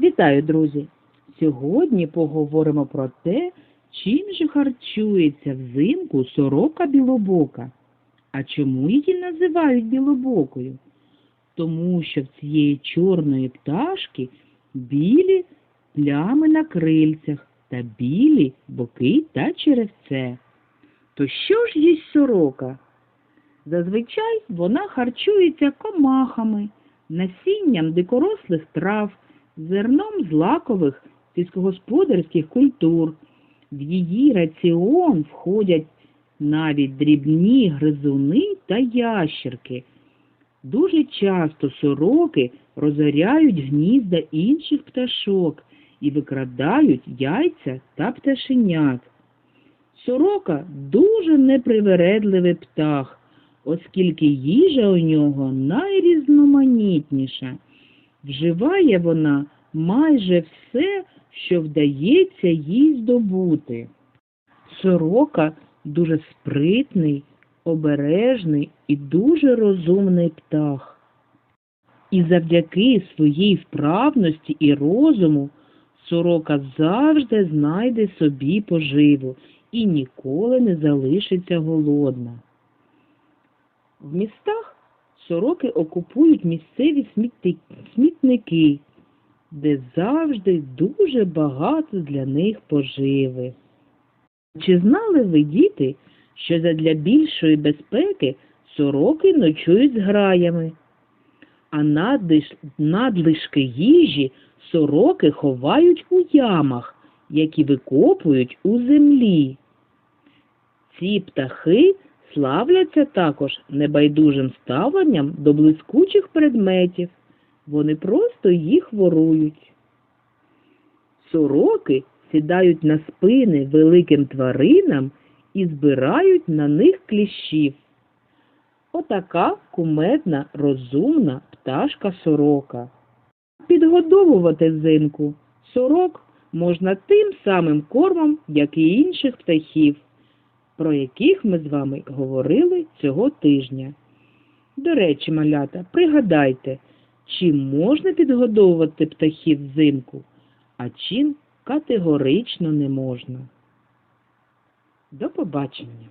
Вітаю, друзі! Сьогодні поговоримо про те, чим же харчується взимку сорока білобока. А чому її називають білобокою? Тому що в цієї чорної пташки білі плями на крильцях та білі боки та черевце. То що ж їсть сорока? Зазвичай вона харчується комахами, насінням дикорослих трав, зерном злакових сільськогосподарських культур. В її раціон входять навіть дрібні гризуни та ящерки. Дуже часто сороки розоряють гнізда інших пташок і викрадають яйця та пташенят. Сорока дуже непривередливий птах, оскільки їжа у нього найрізноманітніша. Вживає вона майже все, що вдається їй здобути. Сорока дуже спритний, обережний і дуже розумний птах. І завдяки своїй вправності і розуму сорока завжди знайде собі поживу і ніколи не залишиться голодна. В містах сороки окупують місцеві смітники, де завжди дуже багато для них поживи. Чи знали ви, діти, що задля більшої безпеки сороки ночують з граями, а надлишки їжі сороки ховають у ямах, які викопують у землі. Ці птахи славляться також небайдужим ставленням до блискучих предметів. Вони просто їх ворують. Сороки сідають на спини великим тваринам і збирають на них кліщів. Отака кумедна, розумна пташка сорока. Підгодовувати взимку сорок можна тим самим кормом, як і інших птахів, про яких ми з вами говорили цього тижня. До речі, малята, пригадайте, чим можна підгодовувати птахів взимку, а чим категорично не можна. До побачення!